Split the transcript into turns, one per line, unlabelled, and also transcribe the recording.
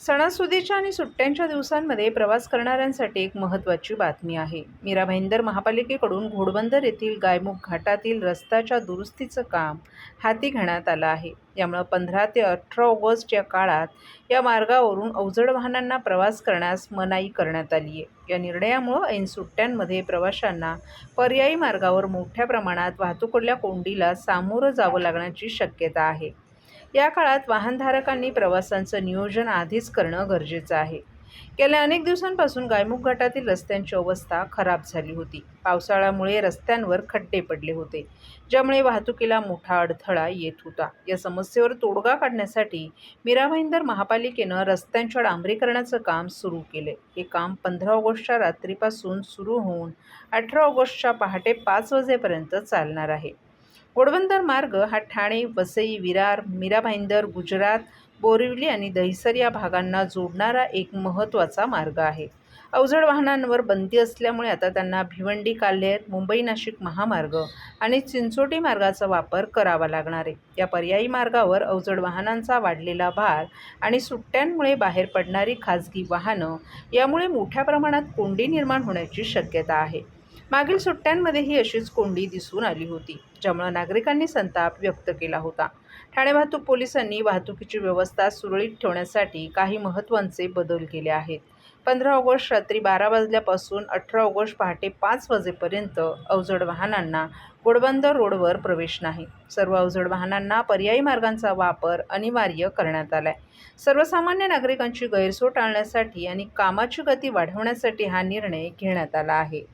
सणासुदीच्या आणि सुट्ट्यांच्या दिवसांमध्ये प्रवास करणाऱ्यांसाठी एक महत्त्वाची बातमी आहे. मीरा भाईंदर महापालिकेकडून घोडबंदर येथील गायमुख घाटातील रस्त्याच्या दुरुस्तीचं काम हाती घेण्यात आलं आहे. यामुळं पंधरा ते अठरा ऑगस्ट या काळात या मार्गावरून अवजड वाहनांना प्रवास करण्यास मनाई करण्यात आली आहे. या निर्णयामुळं ऐन सुट्ट्यांमध्ये प्रवाशांना पर्यायी मार्गावर मोठ्या प्रमाणात वाहतुकडल्या कोंडीला सामोरं जावं लागण्याची शक्यता आहे. या काळात वाहनधारकांनी प्रवासांचं नियोजन आधीच करणं गरजेचं आहे. गेल्या अनेक दिवसांपासून गायमुख घाटातील रस्त्यांची अवस्था खराब झाली होती. पावसाळ्यामुळे रस्त्यांवर खड्डे पडले होते ज्यामुळे वाहतुकीला मोठा अडथळा येत होता. या समस्येवर तोडगा काढण्यासाठी मीरा भाईंदर महापालिकेनं रस्त्यांच्या डांबरीकरणाचं काम सुरू केले. हे काम पंधरा ऑगस्टच्या रात्रीपासून सुरू होऊन अठरा ऑगस्टच्या पहाटे पाच वाजेपर्यंत चालणार आहे. घोडबंदर मार्ग हा ठाणे वसई विरार मीराभाईंदर गुजरात बोरिवली आणि दहिसर या भागांना जोडणारा एक महत्त्वाचा मार्ग आहे. अवजड वाहनांवर बंदी असल्यामुळे आता त्यांना भिवंडी काल्हेर मुंबई नाशिक महामार्ग आणि चिंचोटी मार्गाचा वापर करावा लागणार आहे. या पर्यायी मार्गावर अवजड वाहनांचा वाढलेला भार आणि सुट्ट्यांमुळे बाहेर पडणारी खाजगी वाहनं यामुळे मोठ्या प्रमाणात कोंडी निर्माण होण्याची शक्यता आहे. मागील सुट्ट्यांमध्येही अशीच कोंडी दिसून आली होती ज्यामुळे नागरिकांनी संताप व्यक्त केला होता. ठाणे वाहतूक पोलिसांनी वाहतुकीची व्यवस्था सुरळीत ठेवण्यासाठी काही महत्त्वाचे बदल केले आहेत. पंधरा ऑगस्ट रात्री बारा वाजल्यापासून अठरा ऑगस्ट पहाटे पाच वाजेपर्यंत अवजड वाहनांना गोडबंदर रोडवर प्रवेश नाही. सर्व अवजड वाहनांना पर्यायी मार्गांचा वापर अनिवार्य करण्यात आला आहे सर्वसामान्य नागरिकांची गैरसोय टाळण्यासाठी आणि कामाची गती वाढवण्यासाठी हा निर्णय घेण्यात आला आहे.